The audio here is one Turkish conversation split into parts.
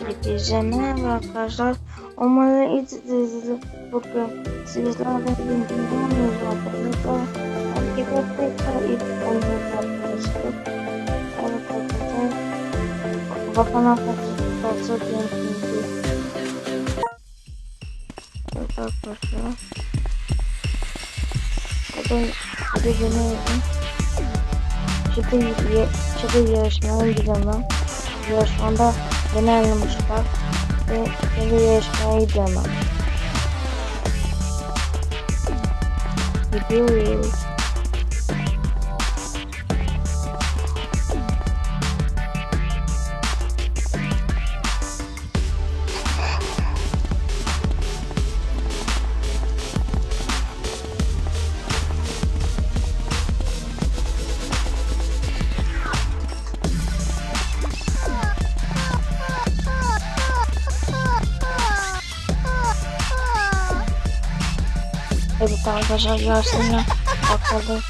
Merhaba arkadaşlar. Umarım izlediğiniz bugün sizlerle birlikte oynuyoruz arkadaşlar. De tekrar ilk oyunu yapmıştık. Evet arkadaşlar. Bakan arkadaşlar görüntüsü. Evet arkadaşlar. Hadi deneyelim. Şimdi, şimdi yarışmaya gidelim. Yarışmada банальному шкафу яєчного йдемо. Дебіл і... arkadaşlar yarışmaya bakalım.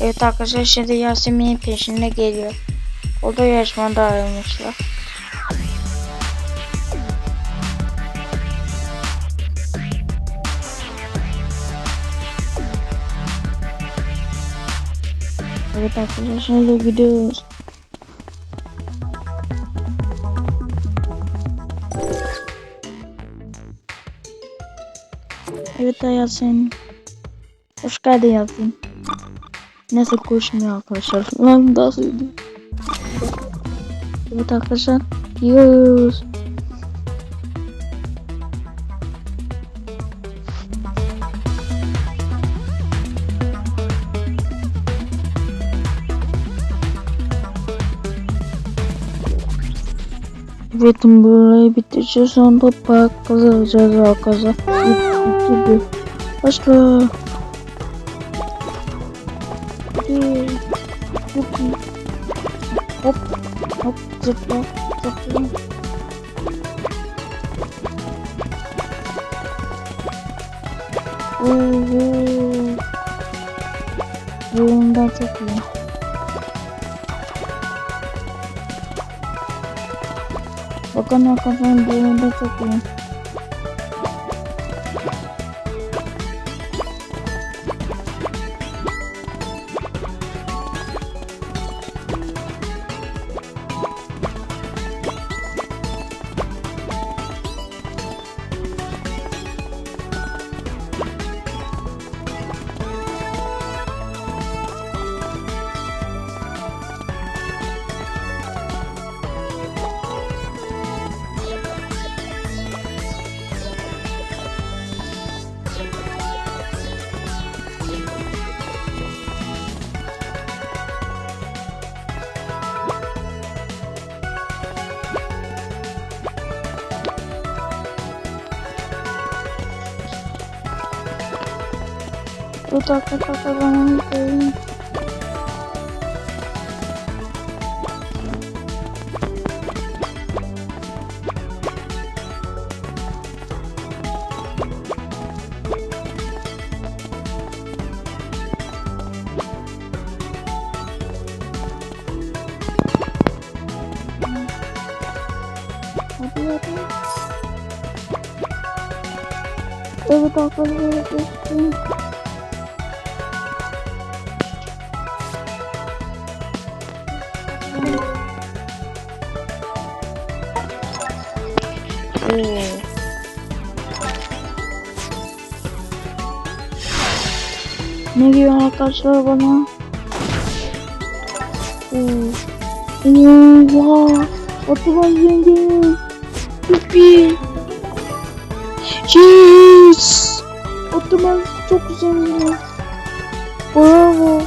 Evet arkadaşlar şimdi Yasemin'in peşinde geliyor. O da yarışmada ayrılmışlar. Evet arkadaşlar gidiyoruz. Evet Yasin. Hoş geldin Yasin. Neyse koşmuyor arkadaşlar. Lan daha söyledi. Evet arkadaşlar. Gidiyoruz. Evet burayı bitireceğiz sonra park kazanacağız arkadaşlar. Gibi. Başla. İyi. Hop hop zıpla zıpla. Oo. Burundan çok iyi. 魚を重ねて産んだ時 burunda çok iyi. Evet arkadaşlar bana koyayım. Hadi hadi. Evet arkadaşlar. Ne diyor arkadaşlar bana? Oo. Oha. Oturan zengin. Pipi. Jeez. Oturan çok zengin. Bravo.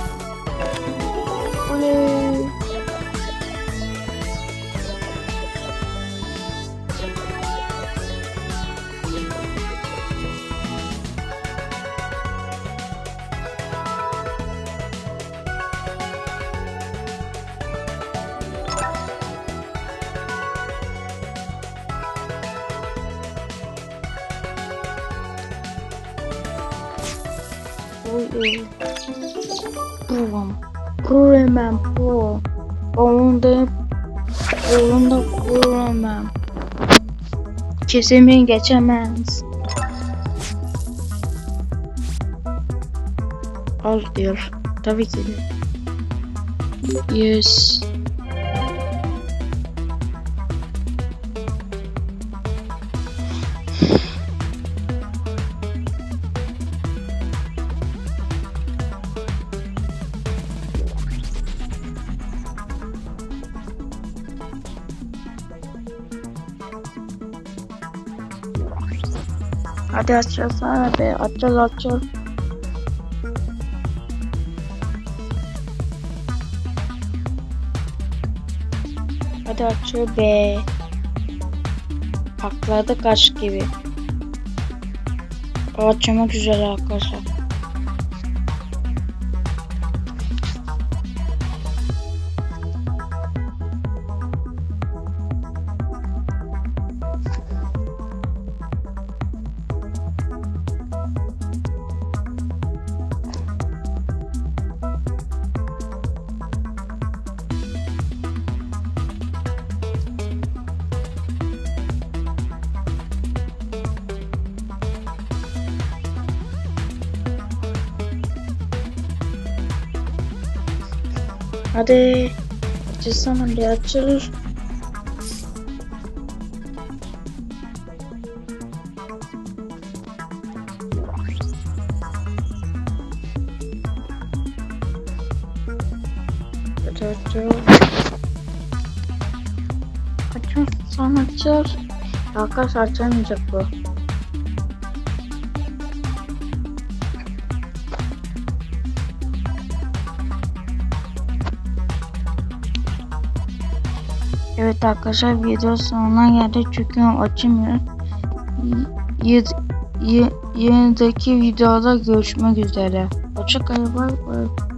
Hemen pro. Onda Onda pro hemen. Kesin geçemez. Al diyor. Tabii ki. Yes. Hadi açacağız abi. Açacağız açacağız. Hadi açıyor be. Patladı kaç gibi. Açmak güzel arkadaşlar. Hadi. Açılsana bir açıl. Açıl sen açıl. Arkadaşlar açamayacak bu. Evet arkadaşlar video sonuna geldik çünkü açılmıyor. Y- y- yenideki videoda görüşmek üzere. Hoşçakalın. Bay bay.